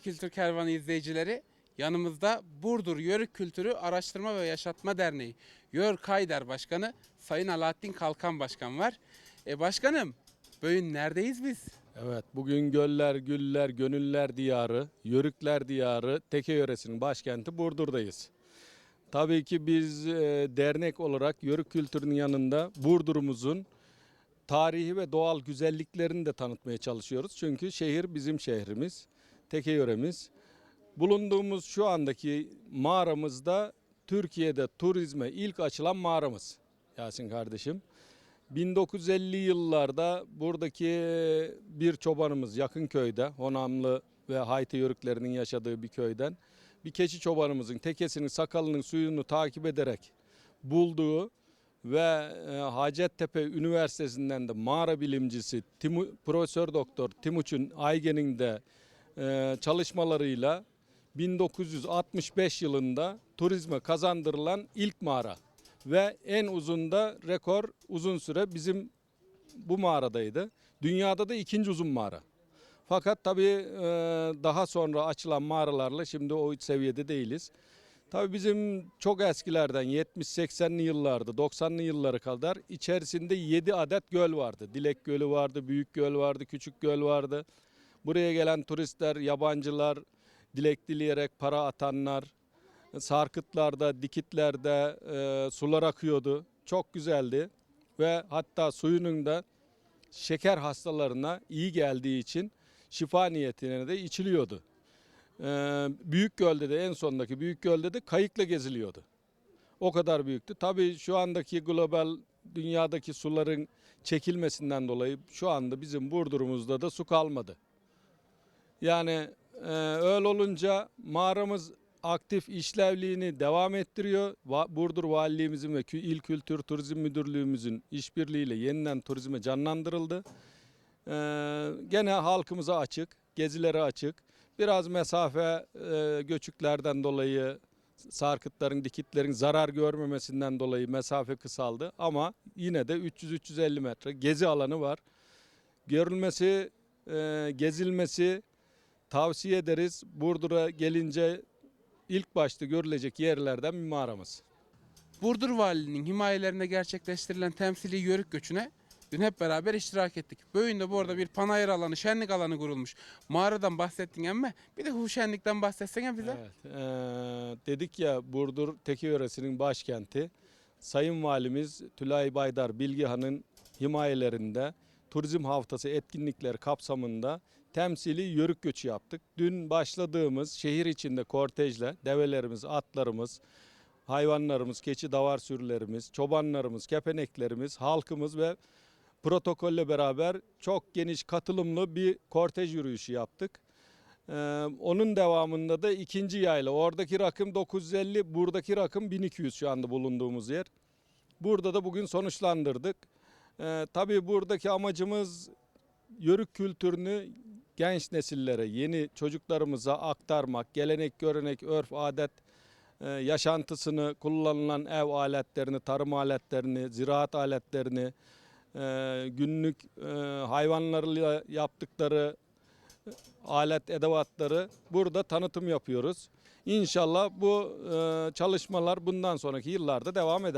Kültür Kervanı izleyicileri yanımızda Burdur Yörük Kültürü Araştırma ve Yaşatma Derneği Yör Kayder Başkanı Sayın Alaaddin Kalkan Başkan var. E başkanım bugün neredeyiz biz? Evet, bugün göller, güller, gönüller diyarı, yörükler diyarı, Teke yöresinin başkenti Burdur'dayız. Tabii ki biz e, dernek olarak yörük kültürünün yanında Burdur'umuzun tarihi ve doğal güzelliklerini de tanıtmaya çalışıyoruz. Çünkü şehir bizim şehrimiz, Teke yöremiz. Bulunduğumuz şu andaki mağaramızda Türkiye'de turizme ilk açılan mağaramız Yasin kardeşim. 1950 yıllarda buradaki bir çobanımız yakın köyde, Honamlı ve Hayti Yörüklerinin yaşadığı bir köyden bir keçi çobanımızın tekesinin sakalının suyunu takip ederek bulduğu ve e, Hacettepe Üniversitesi'nden de mağara bilimcisi Timu, Profesör Doktor Timuçin Aygen'in de çalışmalarıyla 1965 yılında turizme kazandırılan ilk mağara ve en uzun da rekor uzun süre bizim bu mağaradaydı. Dünyada da ikinci uzun mağara. Fakat tabii e, daha sonra açılan mağaralarla şimdi o seviyede değiliz. Tabii bizim çok eskilerden 70-80'li yıllarda 90'lı yıllara kadar içerisinde 7 adet göl vardı. Dilek Gölü vardı, Büyük Göl vardı, Küçük Göl vardı. Buraya gelen turistler, yabancılar, dilek dileyerek para atanlar, sarkıtlarda, dikitlerde e, sular akıyordu. Çok güzeldi ve hatta suyunun da şeker hastalarına iyi geldiği için şifa niyetine de içiliyordu. E, büyük gölde de en sondaki büyük gölde de kayıkla geziliyordu. O kadar büyüktü. Tabii şu andaki global dünyadaki suların çekilmesinden dolayı şu anda bizim Burdur'umuzda da su kalmadı. Yani e, öyle olunca mağaramız aktif işlevliğini devam ettiriyor. Burdur Valiliğimizin ve İl Kültür Turizm Müdürlüğümüzün işbirliğiyle yeniden turizme canlandırıldı. Ee, gene halkımıza açık, gezilere açık. Biraz mesafe e, göçüklerden dolayı sarkıtların, dikitlerin zarar görmemesinden dolayı mesafe kısaldı. Ama yine de 300-350 metre gezi alanı var. Görülmesi, e, gezilmesi tavsiye ederiz. Burdur'a gelince ilk başta görülecek yerlerden bir mağaramız. Burdur Valiliğinin himayelerinde gerçekleştirilen temsili yörük göçüne dün hep beraber iştirak ettik. Bugün de bu arada bir panayır alanı, şenlik alanı kurulmuş. Mağaradan bahsettin ama bir de bu şenlikten bahsetsene bize. Evet, eee, dedik ya Burdur Teke yöresinin başkenti. Sayın Valimiz Tülay Baydar Bilgihan'ın himayelerinde turizm haftası etkinlikleri kapsamında temsili yörük göçü yaptık. Dün başladığımız şehir içinde kortejle develerimiz, atlarımız, hayvanlarımız, keçi davar sürülerimiz, çobanlarımız, kepeneklerimiz, halkımız ve protokolle beraber çok geniş katılımlı bir kortej yürüyüşü yaptık. Ee, onun devamında da ikinci yayla. Oradaki rakım 950, buradaki rakım 1200 şu anda bulunduğumuz yer. Burada da bugün sonuçlandırdık. Ee, tabii buradaki amacımız yörük kültürünü genç nesillere, yeni çocuklarımıza aktarmak, gelenek, görenek, örf, adet e, yaşantısını, kullanılan ev aletlerini, tarım aletlerini, ziraat aletlerini, e, günlük e, hayvanlarla yaptıkları alet edevatları burada tanıtım yapıyoruz. İnşallah bu e, çalışmalar bundan sonraki yıllarda devam eder.